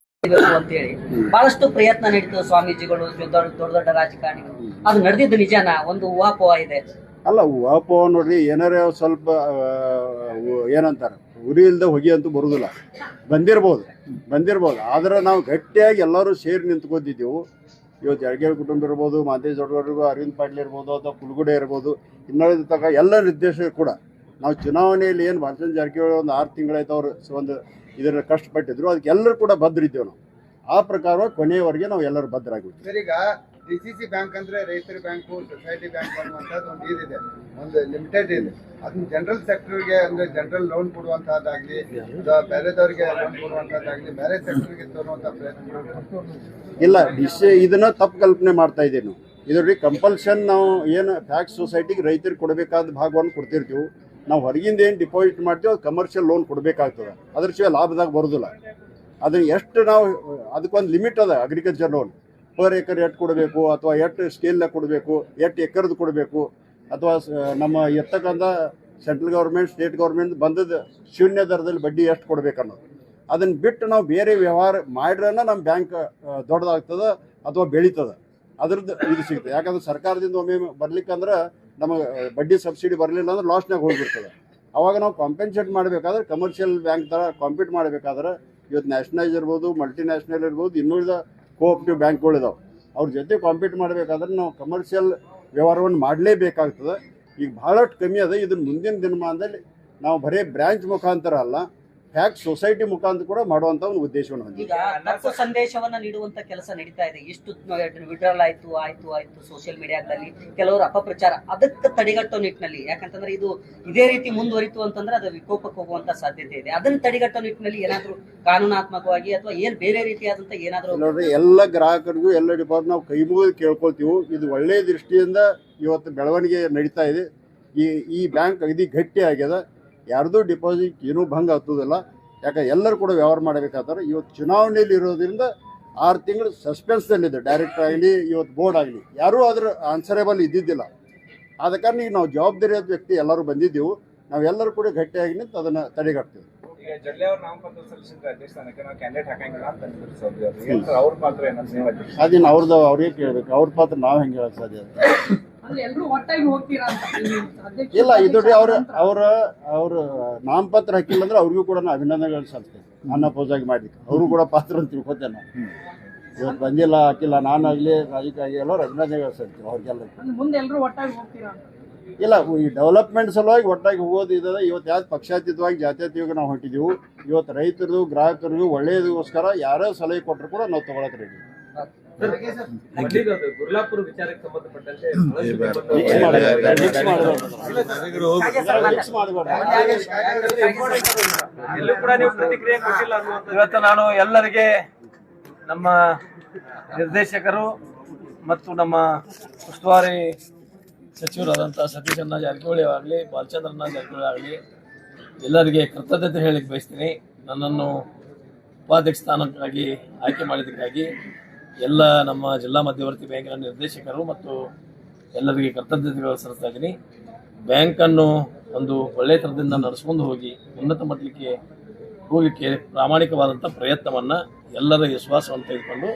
ಅಂತೇಳಿ. ಬಹಳಷ್ಟು ಪ್ರಯತ್ನ ನಡೀತು ಸ್ವಾಮೀಜಿಗಳು, ದೊಡ್ಡ ದೊಡ್ಡ ರಾಜಕಾರಣಿಗಳು. ಅದು ನಡೆದಿದ್ದು ನಿಜಾನ? ಒಂದು ಊಹಾಪೋಹ ಇದೆ. ಅಲ್ಲ ವಾಪ ನೋಡ್ರಿ, ಏನಾರ ಸ್ವಲ್ಪ ಏನಂತಾರೆ, ಉರಿ ಇಲ್ಲದೆ ಹೊಗೆ ಅಂತೂ ಬರುದಿಲ್ಲ. ಬಂದಿರ್ಬೋದು ಬಂದಿರ್ಬೋದು. ಆದ್ರೆ ನಾವು ಗಟ್ಟಿಯಾಗಿ ಎಲ್ಲರೂ ಸೇರಿ ನಿಂತ್ಕೊಂಡಿದ್ದೆವು. ಇವತ್ತು ಜಾರಕಿಹೊಳಿ ಕುಟುಂಬ ಇರ್ಬೋದು ಮಾದೇಶ್ ದೊಡ್ಡವರಿಗೂ ಅರವಿಂದ್ ಪಾಟೀಲ್ ಇರ್ಬೋದು, ಅಥವಾ ಪುಲ್ಗುಡೆ ಇರ್ಬೋದು ಇನ್ನುಳಿದ ತಕ ಎಲ್ಲ ನಿರ್ದೇಶಕರು ಕೂಡ. ನಾವು ಚುನಾವಣೆಯಲ್ಲಿ ಏನು ಭಾಷಣ ಜಾರಕಿಹೊಳಿ ಒಂದು ಆರು ತಿಂಗಳಾಯ್ತು ಅವರು, ಒಂದು ಇದರ ಕಷ್ಟಪಟ್ಟಿದ್ರು ಅದಕ್ಕೆ ಎಲ್ಲರೂ ಕೂಡ ಭದ್ರಿದ್ದೇವೆ ನಾವು. ಆ ಪ್ರಕಾರ ಕೊನೆಯವರೆಗೆ ನಾವು ಎಲ್ಲರೂ ಭದ್ರಾಗಿರ್ತೀವಿ ಸರ್ ಈಗ ಡಿ ಸಿ ಸಿ ಬ್ಯಾಂಕ್ ಅಂದ್ರೆ ರೈತರ ಬ್ಯಾಂಕು ಸೊಸೈಟಿ ಬ್ಯಾಂಕ್ ಅನ್ನುವಂಥದ್ದು ಒಂದು ಇದಿದೆ ಒಂದು ಲಿಮಿಟೆಡ್ ಇದೆ. ಅದನ್ನ ಜನರಲ್ ಸೆಕ್ಟರ್ಗೆ ಅಂದ್ರೆ ಜನರಲ್ ಲೋನ್ ಕೊಡುವಂತಹದ್ದಾಗ್ಲಿ ಬೇರೆದವ್ರಿಗೆ ಲೋನ್ ಕೊಡುವಂತಹದ್ದಾಗ್ಲಿ ಬೇರೆ ಸೆಕ್ಟರ್ಗೆ ತರುವಂತ ಪ್ರಯತ್ನ ಇಲ್ಲ ಡಿಸಿ ಇದನ್ನ ತಪ್ಪು ಕಲ್ಪನೆ ಮಾಡ್ತಾ ಇದ್ದೀವಿ ನಾವು. ಇದರಲ್ಲಿ ಕಂಪಲ್ಷನ್ ನಾವು ಏನು ಟ್ಯಾಕ್ಸ್ ಸೊಸೈಟಿಗೆ ರೈತರಿಗೆ ಕೊಡಬೇಕಾದ ಭಾಗವನ್ನು ಕೊಡ್ತಿರ್ತೀವಿ. ನಾವು ಹೊರಗಿಂದ ಏನು ಡಿಪಾಸಿಟ್ ಮಾಡ್ತೀವಿ ಅದು ಕಮರ್ಷಿಯಲ್ ಲೋನ್ ಕೊಡಬೇಕಾಗ್ತದೆ. ಅದ್ರ ಶಿವಾಯ ಲಾಭದಾಗ ಬರೋದಿಲ್ಲ. ಅದನ್ನ ಎಷ್ಟು ನಾವು, ಅದಕ್ಕೊಂದು ಲಿಮಿಟ್ ಅದ ಅಗ್ರಿಕಲ್ಚರ್ ಲೋನ್ ಪರ್ ಏಕರ್ ಎಷ್ಟು ಕೊಡಬೇಕು, ಅಥವಾ ಎಷ್ಟು ಸ್ಕೇಲ್ನಾಗ ಕೊಡಬೇಕು ಎಷ್ಟು ಎಕರ್ದು ಕೊಡಬೇಕು, ಅಥವಾ ನಮ್ಮ ಎತ್ತಕ್ಕಂಥ ಸೆಂಟ್ರಲ್ ಗೌರ್ಮೆಂಟ್ ಸ್ಟೇಟ್ ಗೌರ್ಮೆಂಟ್ ಬಂದದ ಶೂನ್ಯ ದರದಲ್ಲಿ ಬಡ್ಡಿ ಎಷ್ಟು ಕೊಡಬೇಕು ಅನ್ನೋದು ಅದನ್ನು ಬಿಟ್ಟು ನಾವು ಬೇರೆ ವ್ಯವಹಾರ ಮಾಡ್ರನ್ನ ನಮ್ಮ ಬ್ಯಾಂಕ್ ದೊಡ್ಡದಾಗ್ತದ ಅಥವಾ ಬೆಳೀತದೆ. ಅದ್ರದ್ದು ಇದು ಸಿಗ್ತದೆ. ಯಾಕಂದ್ರೆ ಸರ್ಕಾರದಿಂದ ಒಮ್ಮೆ ಬರ್ಲಿಕ್ಕಂದ್ರೆ ನಮಗೆ ಬಡ್ಡಿ ಸಬ್ಸಿಡಿ ಬರಲಿಲ್ಲ ಅಂದ್ರೆ ಲಾಸ್ಟ್ನಾಗ ಹೋಗ್ಬಿಡ್ತದೆ. ಅವಾಗ ನಾವು ಕಾಂಪೆನ್ಸೇಟ್ ಮಾಡಬೇಕಾದ್ರೆ ಕಮರ್ಷಿಯಲ್ ಬ್ಯಾಂಕ್ ಥರ ಕಾಂಪೀಟ್ ಮಾಡಬೇಕಾದ್ರೆ ಇವತ್ತು ನ್ಯಾಷನಲೈಸ್ ಇರ್ಬೋದು ಮಲ್ಟಿನ್ಯಾಷನಲ್ ಇರ್ಬೋದು, ಇನ್ನುಳಿದ ಕೋಆಪ್ಟಿವ್ ಬ್ಯಾಂಕ್ಗಳಿದಾವೆ ಅವ್ರ ಜೊತೆ ಕಾಂಪೀಟ್ ಮಾಡಬೇಕಾದ್ರೆ ನಾವು ಕಮರ್ಷಿಯಲ್ ವ್ಯವಹಾರವನ್ನು ಮಾಡಲೇಬೇಕಾಗ್ತದೆ. ಈಗ ಭಾಳಷ್ಟು ಕಮ್ಮಿ ಅದ. ಇದನ್ನ ಮುಂದಿನ ದಿನಮಾನದಲ್ಲಿ ನಾವು ಬರೀ ಬ್ರ್ಯಾಂಚ್ ಮುಖಾಂತರ ಅಲ್ಲ ಫ್ಯಾಕ್ಟ್ ಸೊಸೈಟಿ ಮುಖಾಂತರ ಕೂಡ ಮಾಡುವಂಥ ಒಂದು ಉದ್ದೇಶವನ್ನು ಹೊಂದಿದೆ. ಈಗ ತಪ್ಪು ಸಂದೇಶವನ್ನ ನೀಡುವಂತ ಕೆಲಸ ನಡೀತಾ ಇದೆ. ಇಷ್ಟು ವಿಡ್ರಾಲ್ ಆಯ್ತು ಆಯ್ತು ಆಯ್ತು ಸೋಷಿಯಲ್ ಮೀಡಿಯಾದಲ್ಲಿ ಕೆಲವರು ಅಪಪ್ರಚಾರ. ಅದಕ್ಕೆ ತಡೆಗಟ್ಟೋ ನಿಟ್ಟಿನಲ್ಲಿ ಯಾಕಂತಂದ್ರೆ ಇದು ಇದೇ ರೀತಿ ಮುಂದುವರಿತು ಅಂತಂದ್ರೆ ಅದು ವಿಕೋಪಕ್ಕೆ ಹೋಗುವಂತ ಸಾಧ್ಯತೆ ಇದೆ. ಅದನ್ನ ತಡೆಗಟ್ಟೋ ನಿಟ್ಟಿನಲ್ಲಿ ಏನಾದ್ರೂ ಕಾನೂನಾತ್ಮಕವಾಗಿ ಅಥವಾ ಏನ್ ಬೇರೆ ರೀತಿಯಾದಂತ ಏನಾದ್ರೂ ನೋಡ್ರಿ ಎಲ್ಲ ಗ್ರಾಹಕರಿಗೂ ಎಲ್ಲ ಡಿಪಾರ್ಟ್ ನಾವು ಕೈ ಮುಗಿದು ಕೇಳ್ಕೊಳ್ತೀವಿ ಇದು ಒಳ್ಳೆಯ ದೃಷ್ಟಿಯಿಂದ ಇವತ್ತು ಬೆಳವಣಿಗೆ ನಡೀತಾ ಇದೆ. ಈ ಈ ಬ್ಯಾಂಕ್ ಅಗದಿ ಗಟ್ಟಿ ಆಗ್ಯದ ಯಾರ್ದು ಡಿಪಾಸಿಟ್ ಏನೂ ಭಂಗ ಹತ್ತೋದಿಲ್ಲ ಯಾಕೆ ಎಲ್ಲರೂ ಕೂಡ ವ್ಯವಹಾರ ಮಾಡಬೇಕಾದ್ರೆ ಇವತ್ತು ಚುನಾವಣೆಯಲ್ಲಿ ಇರೋದ್ರಿಂದ ಆರು ತಿಂಗಳು ಸಸ್ಪೆನ್ಸ್ನಲ್ಲಿದೆ ಡೈರೆಕ್ಟರ್ ಆಗಲಿ ಇವತ್ತು ಬೋರ್ಡ್ ಆಗಲಿ. ಯಾರೂ ಅದ್ರ ಆನ್ಸರೇಬಲ್ ಇದ್ದಿದ್ದಿಲ್ಲ. ಆದ ಕಾರಣ ಈಗ ನಾವು ಜವಾಬ್ದಾರಿಯಾದ ವ್ಯಕ್ತಿ ಎಲ್ಲರೂ ಬಂದಿದ್ದೆವು. ನಾವೆಲ್ಲರೂ ಕೂಡ ಗಟ್ಟಿಯಾಗಿ ನಿಂತು ಅದನ್ನು ತಡೆಗಟ್ತೀವಿ. ಅದೇನು ಅವ್ರದ್ದು ಅವ್ರಿಗೆ ಕೇಳಬೇಕು. ಅವ್ರ ಪಾತ್ರ ನಾವು ಹೆಂಗೆ ಹೇಳಕ್ ಸಾಧ್ಯ? ಇಲ್ಲ ಇದು ಅವ್ರ ಅವ್ರ ಅವ್ರ ನಾಮಪತ್ರ ಹಾಕಿಲ್ಲ ಅಂದ್ರೆ ಅವ್ರಿಗೂ ಕೂಡ ನಾವು ಅಭಿನಂದನೆಗಳು ಸಲ್ಲಿಸ್ತೇವೆ. ನನ್ನ ಆಗಿ ಮಾಡಿ ಅವರು ಕೂಡ ಪಾತ್ರ ಅಂತ ತಿಳ್ಕೊತೇನೆ ನಾವು. ಇವತ್ತು ಬಂದಿಲ್ಲ ಹಾಕಿಲ್ಲ. ನಾನಾಗಲಿ ರಾಜಕೀಯ ಎಲ್ಲರೂ ಅಭಿನಂದನೆಗಳು ಸಲ್ಲಿಸ್ತೀವಿ ಅವ್ರಿಗೆಲ್ಲ. ಮುಂದೆ ಎಲ್ರು ಒಟ್ಟಾಗಿ ಹೋಗ್ತೀರಾ ಅಂತ? ಇಲ್ಲ ಈ ಡೆವಲಪ್ಮೆಂಟ್ ಸಲುವಾಗಿ ಒಟ್ಟಾಗಿ ಹೋಗೋದು ಇದೆ ಇವತ್ತು ಯಾವ್ದು ಪಕ್ಷಾತೀತವಾಗಿ ಜಾತ್ಯತೀತವಾಗಿ ನಾವು ಹೊಂಟಿದ್ದೀವಿ ಇವತ್ತು ರೈತರದು ಗ್ರಾಹಕರಿಗೂ ಒಳ್ಳೆಯದಕ್ಕೋಸ್ಕರ ಯಾರೋ ಸಲಹೆ ಕೊಟ್ಟರು ಕೂಡ ನಾವು ತೊಗೊಳಕ್ಕೆ ರೆಡಿ ಗುರ್ಲಾಪುರ ವಿಚಾರಕ್ಕೆ ಸಂಬಂಧಪಟ್ಟಂತೆ ಎಲ್ಲೂ ಕೂಡ ನೀವು ಪ್ರತಿಕ್ರಿಯೆ ಕೊಟ್ಟಿಲ್ಲ ಇವತ್ತು ನಾನು ಎಲ್ಲರಿಗೆ ನಮ್ಮ ನಿರ್ದೇಶಕರು ಮತ್ತು ನಮ್ಮ ಉಸ್ತುವಾರಿ ಸಚಿವರಾದಂತಹ ಸತೀಶ್ ಅನ್ನ ಜಾರಕಿಹೊಳಿ ಆಗಲಿ ಬಾಲಚಂದ್ರಣ್ಣ ಜಾರಕಿಹೊಳಿ ಆಗಲಿ ಎಲ್ಲರಿಗೆ ಕೃತಜ್ಞತೆ ಹೇಳಿಕ್ ಬಯಸ್ತೀನಿ. ನನ್ನನ್ನು ಉಪಾಧ್ಯಕ್ಷ ಸ್ಥಾನಕ್ಕಾಗಿ ಆಯ್ಕೆ ಮಾಡಿದ್ದಕ್ಕಾಗಿ ಎಲ್ಲ ನಮ್ಮ ಜಿಲ್ಲಾ ಮಧ್ಯವರ್ತಿ ಬ್ಯಾಂಕಿನ ನಿರ್ದೇಶಕರು ಮತ್ತು ಎಲ್ಲರಿಗೆ ಕೃತಜ್ಞತೆಗಳು ಸಲ್ಲಿಸ್ತಾ ಇದ್ದೀನಿ. ಬ್ಯಾಂಕನ್ನು ಒಂದು ಒಳ್ಳೆಯ ಥರದಿಂದ ನಡೆಸ್ಕೊಂಡು ಹೋಗಿ ಉನ್ನತ ಮಟ್ಟಕ್ಕೆ ಹೋಗಲಿಕ್ಕೆ ಪ್ರಾಮಾಣಿಕವಾದಂಥ ಪ್ರಯತ್ನವನ್ನು ಎಲ್ಲರ ವಿಶ್ವಾಸವನ್ನು ತೆಗೆದುಕೊಂಡು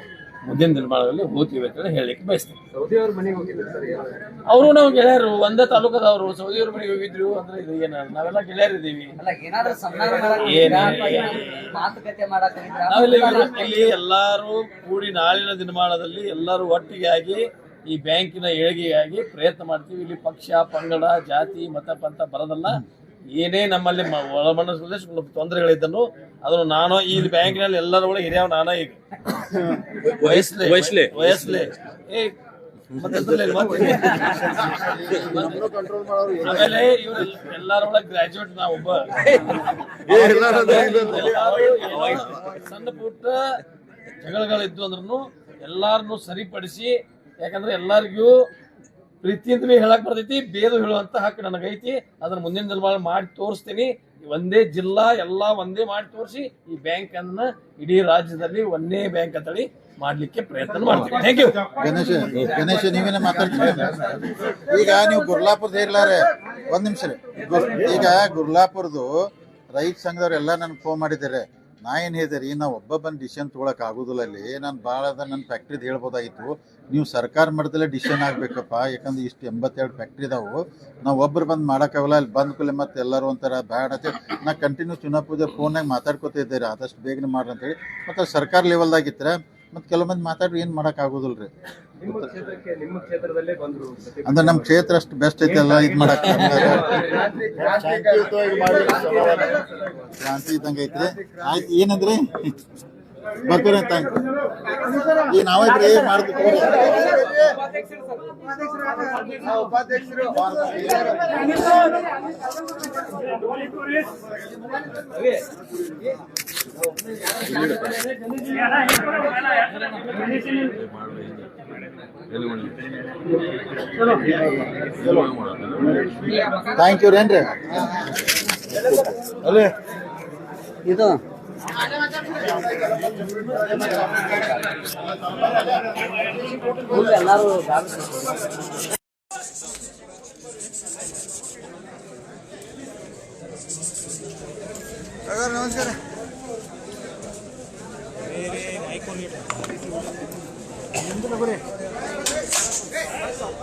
ಮುಂದಿನ ದಿನಮಾನದಲ್ಲಿ ಹೋಗ್ತೀವಿ ಅಂತೇಳಿ ಹೇಳಲಿಕ್ಕೆ ಬಯಸ್ತೇನೆ. ಅವ್ರ ನಾವು ಗೆಳೆಯರು ಒಂದೇ ತಾಲೂಕದವರು ಸೌದಿಯವ್ರ ಮನೆಗೆ ಹೋಗಿದ್ರು ಅಂದ್ರೆ ಇದು ಏನ ನಾವೆಲ್ಲ ಗೆಳೆಯರಿದ್ದೀವಿ? ನಾವಿಲ್ಲಿ ಇಲ್ಲಿ ಎಲ್ಲರೂ ಕೂಡಿ ನಾಳಿನ ದಿನಮಾನದಲ್ಲಿ ಎಲ್ಲರೂ ಒಟ್ಟಿಗೆ ಆಗಿ ಈ ಬ್ಯಾಂಕಿನ ಏಳಿಗೆಗಾಗಿ ಪ್ರಯತ್ನ ಮಾಡ್ತೀವಿ. ಇಲ್ಲಿ ಪಕ್ಷ ಪಂಗಡ ಜಾತಿ ಮತ ಪಂಥ ಬರೋದಲ್ಲ. ಏನೇ ನಮ್ಮಲ್ಲಿ ಮ- ಒಳಮನಸ್ಸಲ್ಲಿ ಸ್ವಲ್ಪ ತೊಂದರೆಗಳಿದ್ದನು ಅದನ್ನು ನಾನು ಈ ಬ್ಯಾಂಕಿನಲ್ಲಿ ಎಲ್ಲರ ಒಳಗೆ ಹಿರಿಯವ ನಾನ ಈಗ. ಮತ್ತೆ ಕಂಟ್ರೋಲ್ ಮಾಡೋರು ಆಮೇಲೆ ಇವ್ರ ಎಲ್ಲಾರ ಒಳಗೆ ಗ್ರಾಜುಯೇಟ್ ನಾ ಒಬ್ಬ. ಸಣ್ಣ ಪುಟ್ಟ ಜಗಳಗಳಿದ್ದು ಅಂದ್ರೂ ಎಲ್ಲಾರನ್ನು ಸರಿಪಡಿಸಿ ಯಾಕಂದ್ರೆ ಎಲ್ಲರಿಗೂ ಪ್ರೀತಿಯಿಂದಲೇ ಹೇಳಕ್ ಬರ್ತೈತಿ ಬೇದು ಹೇಳುವಂತ ಹಕ್ಕು ನನಗೈತಿ. ಅದನ್ನ ಮುಂದಿನ ದಿನಮಾನ ಮಾಡಿ ತೋರಿಸ್ತೀನಿ. ಒಂದೇ ಜಿಲ್ಲಾ ಎಲ್ಲಾ ಒಂದೇ ಮಾಡಿ ತೋರಿಸಿ ಈ ಬ್ಯಾಂಕ್ ಅನ್ನ ಇಡೀ ರಾಜ್ಯದಲ್ಲಿ ಒಂದೇ ಬ್ಯಾಂಕ್ ಅಂತೇಳಿ ಮಾಡ್ಲಿಕ್ಕೆ ಪ್ರಯತ್ನ ಮಾಡ್ತೀವಿ. ಥ್ಯಾಂಕ್ ಯು ಗಣೇಶ ಗಣೇಶ ನೀವೇನ ಮಾತಾಡ್ತೀವಿ ಈಗ ನೀವು ಗುರ್ಲಾಪುರದ ಹೇರ್ಲಾರೆ ಒಂದ್ ನಿಮಿಷ ರೀ ಈಗ ಗುರ್ಲಾಪುರದು ರೈತ ಸಂಘದವ್ರು ಎಲ್ಲ ನನ್ಗೆ ಫೋನ್ ಮಾಡಿದ್ದಾರೆ. ನಾ ಏನು ಹೇಳಿದೆ ನಾ ಒಬ್ಬ ಬಂದು ಡಿಸಿಷನ್ ತೊಗೊಳಕ್ ಆಗೋದಿಲ್ಲ ಅಲ್ಲಿ. ನಾನು ಭಾಳ ಅದ ನನ್ನ ಫ್ಯಾಕ್ಟ್ರಿದ್ ಹೇಳ್ಬೋದಾಗಿತ್ತು. ನೀವು ಸರ್ಕಾರ ಮಟ್ಟದಲ್ಲಿ ಡಿಸಿಷನ್ ಆಗ್ಬೇಕಪ್ಪ, ಯಾಕಂದ್ರೆ ಇಷ್ಟು ಎಂಬತ್ತೆರಡು ಫ್ಯಾಕ್ಟ್ರಿ ಇದಾವೆ. ನಾವು ಒಬ್ರು ಬಂದು ಮಾಡೋಕ್ಕಾಗಲ್ಲ ಅಲ್ಲಿ ಬಂದ ಕೂಲೆ ಮತ್ತೆ ಎಲ್ಲರೂ ಒಂಥರ ಬ್ಯಾಡ ಅಂತ ನಾ ಕಂಟಿನ್ಯೂ ಚುನಾಪೂಜೆ ಫೋನಾಗ ಮಾತಾಡ್ಕೋತಿದ್ದೆ ರೀ, ಆದಷ್ಟು ಬೇಗನೆ ಮಾಡ್ರಿ ಅಂತೇಳಿ ಮತ್ತು ಸರ್ಕಾರ ಲೆವೆಲ್ದಾಗಿತ್ತರ ಮತ್ತು ಕೆಲವು ಮಂದಿ ಮಾತಾಡ್ರಿ ಏನು ಮಾಡಕ್ ಆಗೋದಿಲ್ಲ ರೀ ಅಂದ್ರೆ ನಮ್ಮ ಕ್ಷೇತ್ರ ಅಷ್ಟು ಬೆಸ್ಟ್ ಐತೆ ಅಲ್ಲ ಇದು ಮಾಡಕ್ಕೆ ಶಾಂತಿ ಕ್ರಾಂತಿ ಇದ್ದಂಗೆ ಐತ್ರಿ ಆಯ್ತು ಏನಂದ್ರಿ? ಬರ್ತೀರಿ ಅಂತ ನಾವೇ ಮಾಡ್ತೀವಿ ಉಪಾಧ್ಯಕ್ಷರು ಥ್ಯಾಂಕ್ ಯು ಏನ್ರಿ ಇದು ಫುಲ್ ಎಲ್ಲಾರು ಭಾಗವಹಿಸ್ಬೇಕು. ನಮಸ್ಕಾರ ಸ್ವಲ್ಪ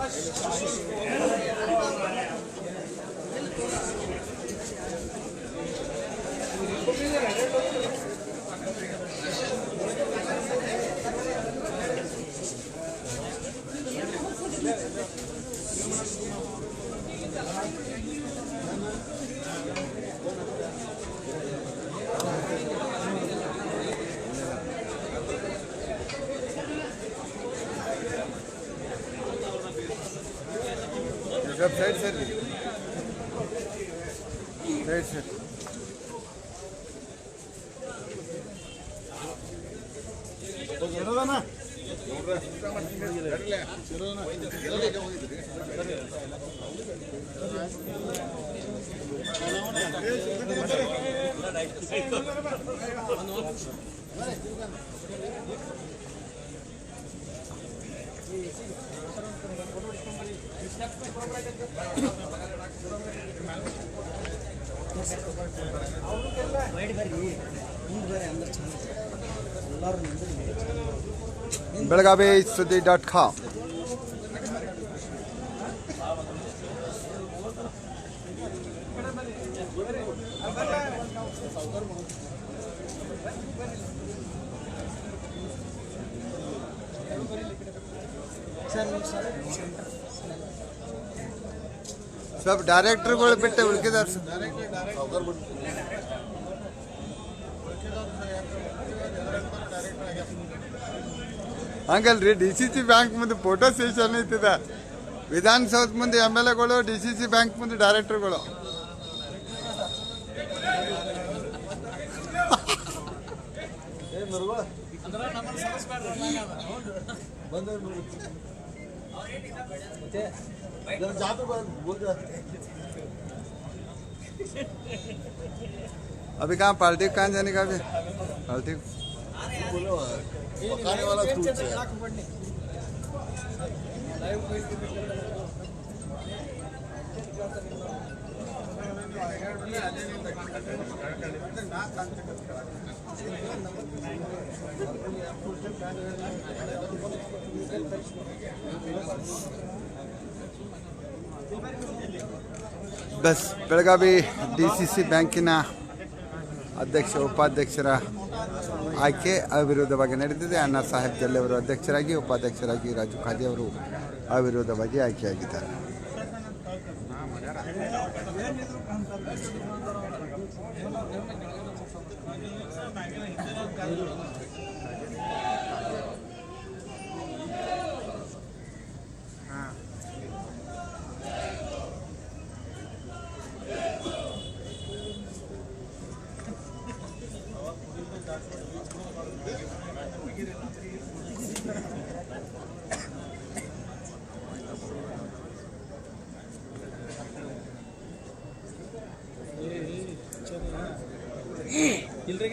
ಬೈಟ್ ಬರ್ರಿ ಮುಂದೆ ಬರ್ರಿ ಅಂದ್ರೆ ಚೆಂದ ಎಲ್ಲರೂ ನಿಂದ್ರೆ ಬೆಳಗಾವಿ ಸುದ್ದಿ ಡಾಟ್ ಕಾಮ್ ಸ್ವಲ್ಪ ಡೈರೆಕ್ಟರ್ಗಳು ಬಿಟ್ಟು ಉಳ್ಕಿದಾರ ಹಂಗಲ್ರಿ ಡಿ ಸಿ ಸಿ ಬ್ಯಾಂಕ್ ಮುಂದೆ ಫೋಟೋ ಸೆಷನ್ ಐತಿದ ವಿಧಾನಸೌಧ ಮುಂದೆ ಎಮ್ ಎಲ್ ಎಗಳು ಡಿ ಸಿ ಸಿ ಬ್ಯಾಂಕ್ ಮುಂದೆ ಡೈರೆಕ್ಟರ್ಗಳು अभी कहाँ पार्टी कहाँ जाने का अभी party bus Belagavi D C C ಬ್ಯಾಂಕಿನ ಅಧ್ಯಕ್ಷ ಉಪಾಧ್ಯಕ್ಷರ ಆಯ್ಕೆ ಅವಿರೋಧವಾಗಿ ನಡೆದಿದೆ ಅಣ್ಣಾ ಸಾಹೇಬ್ ಜಲ್ಲೆ ಅವರು ಅಧ್ಯಕ್ಷರಾಗಿ ಉಪಾಧ್ಯಕ್ಷರಾಗಿ ರಾಜು ಖಾದಿ ಅವರು ಅವಿರೋಧವಾಗಿ ಆಯ್ಕೆಯಾಗಿದ್ದಾರೆ.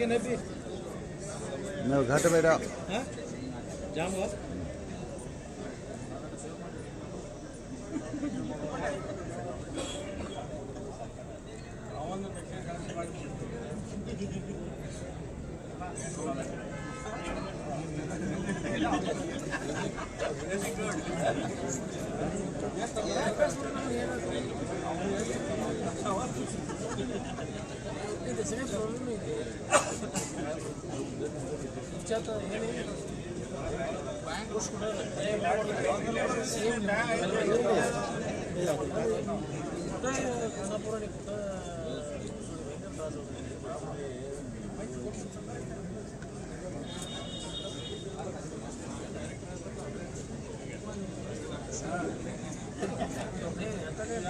ನೀವು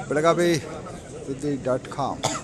बेलगा डॉट कॉम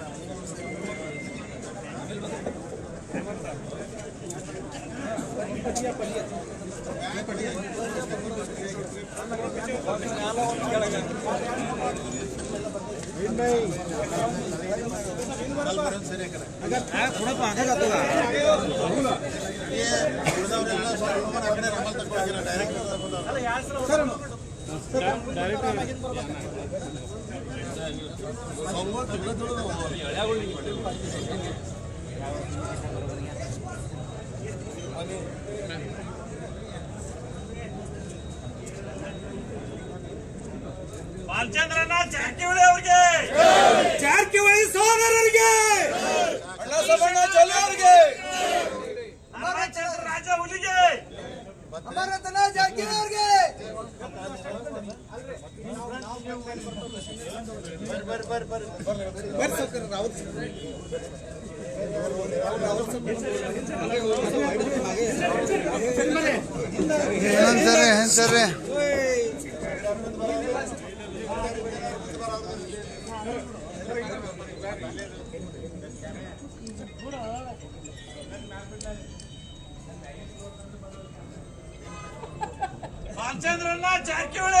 ಅದು ಅದು ಬಾಲಚಂದ್ರಣ್ಣ ಜಾರಕಿಹೊಳಿ. ಅವ್ರಿಗೆ ಆಯ್ತು